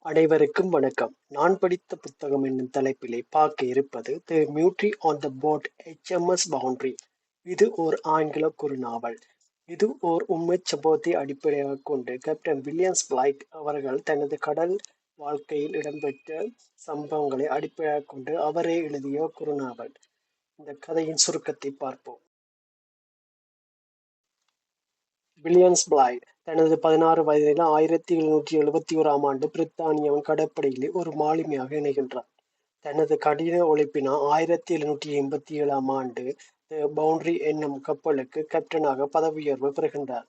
அனைவருக்கும் வணக்கம். நான் படித்த புத்தகம் என்னும் தலைப்பிலே பார்க்க இருப்பது the mutiny on the boat HMS Bounty இது ஓர் ஆங்கில குறுநாவல். இது ஓர் உண்மை சம்பவத்தை அடிப்படையாகக் கொண்டு கேப்டன் வில்லியம்ஸ் பிளைட் அவர்கள் தனது கடல் வாழ்க்கையில் இடம்பெற்ற சம்பவங்களை அடிப்படையாகக் கொண்டு அவரே எழுதிய குறுநாவல். இந்த கதையின் சுருக்கத்தை பார்ப்போம். வில்லியம்ஸ் பிளைட் தனது பதினாறு வயதில் ஆயிரத்தி எழுநூற்றி எழுபத்தி ஓராம் ஆண்டு பிரித்தானியாவின் கடற்படையிலே ஒரு மாலுமியாக இணைகின்றார். தனது கடின உழைப்பினால் ஆயிரத்தி எழுநூற்றி எண்பத்தி ஏழாம் ஆண்டு பவுண்டரி என்னும் கப்பலுக்கு கேப்டனாக பதவி உயர்வு பெறுகின்றார்.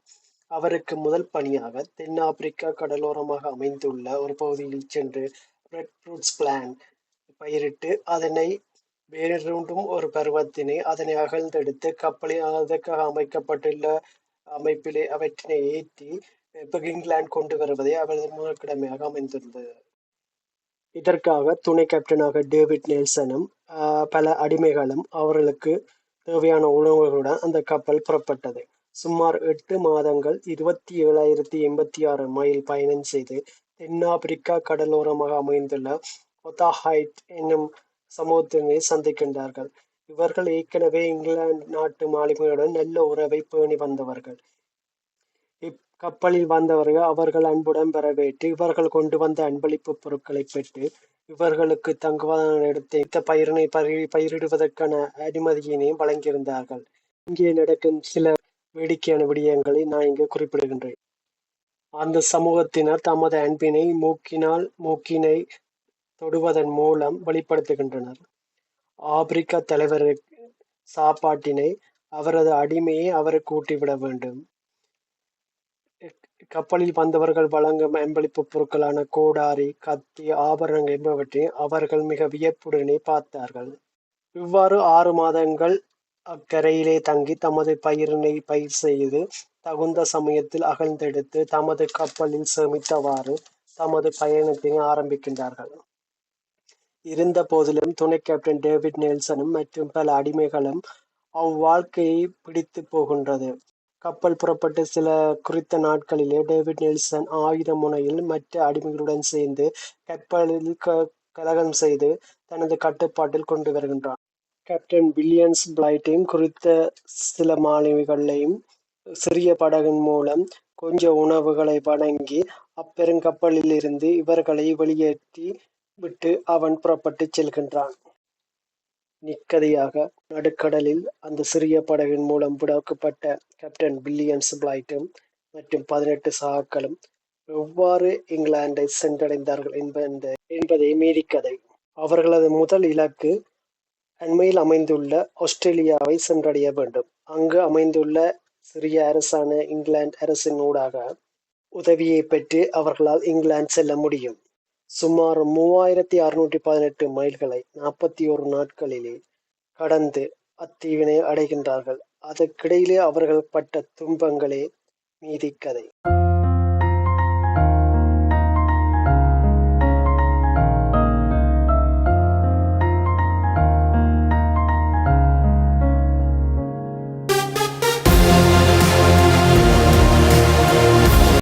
அவருக்கு முதல் பணியாக தென்னாப்பிரிக்கா கடலோரமாக அமைந்துள்ள ஒரு பகுதியில் சென்று ரெட் ஃப்ரூட்ஸ் பிளான் பயிரிட்டு அதனை வேறொன்றும் ஒரு பருவத்தினை அதனை அகழ்ந்தெடுத்து கப்பலில் அதற்காக அமைக்கப்பட்டுள்ள அமைப்பிலே அவற்றினை ஏற்றி இப்ப இங்கிலாந்து கொண்டு வருவதே அவரது முதல் கடமையாக அமைந்திருந்தது இதற்காக துணை கேப்டனாக டேவிட் நெல்சனும் பல அடிமைகளும் அவர்களுக்கு தேவையான உணவுகளுடன் அந்த கப்பல் புறப்பட்டது. சுமார் எட்டு மாதங்கள் இருபத்தி ஏழாயிரத்தி எண்பத்தி ஆறு மைல் பயணம் செய்து தென்னாப்பிரிக்கா கடலோரமாக அமைந்துள்ள ஒத்தாஹைட் என்னும் சமூகத்தினை சந்திக்கின்றார்கள். இவர்கள் ஏற்கனவே இங்கிலாந்து நாட்டு மாலுமிகளுடன் நல்ல உறவை பேணி வந்தவர்கள். இக்கப்பலில் வந்தவர்கள் அவர்கள் அன்புடன் வரவேற்று இவர்கள் கொண்டு வந்த அன்பளிப்பு பொருட்களை பெற்று இவர்களுக்கு தங்குவதான இடத்தை இந்த பயிரினை பயிரி பயிரிடுவதற்கான அனுமதியினையும் வழங்கியிருந்தார்கள். இங்கே நடக்கும் சில வேடிக்கையான விடயங்களை நான் இங்கு குறிப்பிடுகின்றேன். அந்த சமூகத்தினர் தமது அன்பினை மூக்கினால் மூக்கினை தொடுவதன் மூலம் வெளிப்படுத்துகின்றனர். ஆப்பிரிக்க தலைவருக்கு சாப்பாட்டினை அவரது அடிமையை அவருக்கு ஊட்டிவிட வேண்டும். கப்பலில் வந்தவர்கள் வழங்கும் அன்பளிப்பு பொருட்களான கோடாரி கத்தி ஆபரணங்கள் என்பவற்றை அவர்கள் மிக வியப்புடனே பார்த்தார்கள். இவ்வாறு ஆறு மாதங்கள் அக்கரையிலே தங்கி தமது பயிரினை பயிர் செய்து தகுந்த சமயத்தில் அகழ்ந்தெடுத்து தமது கப்பலில் சேமித்தவாறு தமது பயணத்தை ஆரம்பிக்கின்றார்கள். இருந்த போதிலும் துணை கேப்டன் டேவிட் நெல்சனும் மற்றும் பல அடிமைகளும் அவ்வாழ்க்கையை பிடித்து போகின்றது. கப்பல் புறப்பட்டு சில குறித்த நாட்களிலே டேவிட் நெல்சன் ஆயுத முனையில் மற்ற அடிமைகளுடன் சேர்ந்து கப்பலில் க கலகம் செய்து தனது கட்டுப்பாட்டில் கொண்டு வருகின்றான். கேப்டன் வில்லியன்ஸ் பிளைட்டையும் குறித்த சில மாணவிகளையும் சிறிய படகின் மூலம் கொஞ்ச உணவுகளை வழங்கி அப்பெருங்கப்பலில் இருந்து இவர்களை வெளியேற்றி விட்டு அவன் புறப்பட்டு செல்கின்றான். நிக்கதையாக நடுக்கடலில் அந்த சிறிய படகின் மூலம் விடுவிக்கப்பட்ட கேப்டன் பில்லியன்ஸ் பிளைட்டும் மற்றும் பதினெட்டு சகாக்களும் எவ்வாறு இங்கிலாந்தை சென்றடைந்தார்கள் என்பதை என்பதை மீறிக்கதை. அவர்களது முதல் இலக்கு அண்மையில் அமைந்துள்ள ஆஸ்திரேலியாவை சென்றடைய வேண்டும். அங்கு அமைந்துள்ள சிறிய அரசான இங்கிலாந்து அரசின் ஊடாக உதவியை பெற்று அவர்களால் இங்கிலாந்து செல்ல முடியும். சுமார் மூவாயிரத்தி அறுநூற்றி பதினெட்டு மைல்களை நாற்பத்தி ஒரு நாட்களிலே கடந்து அத்தீவினை அடைகின்றார்கள். அதற்கிடையிலே அவர்கள் பட்ட துன்பங்களே மீதி கதை.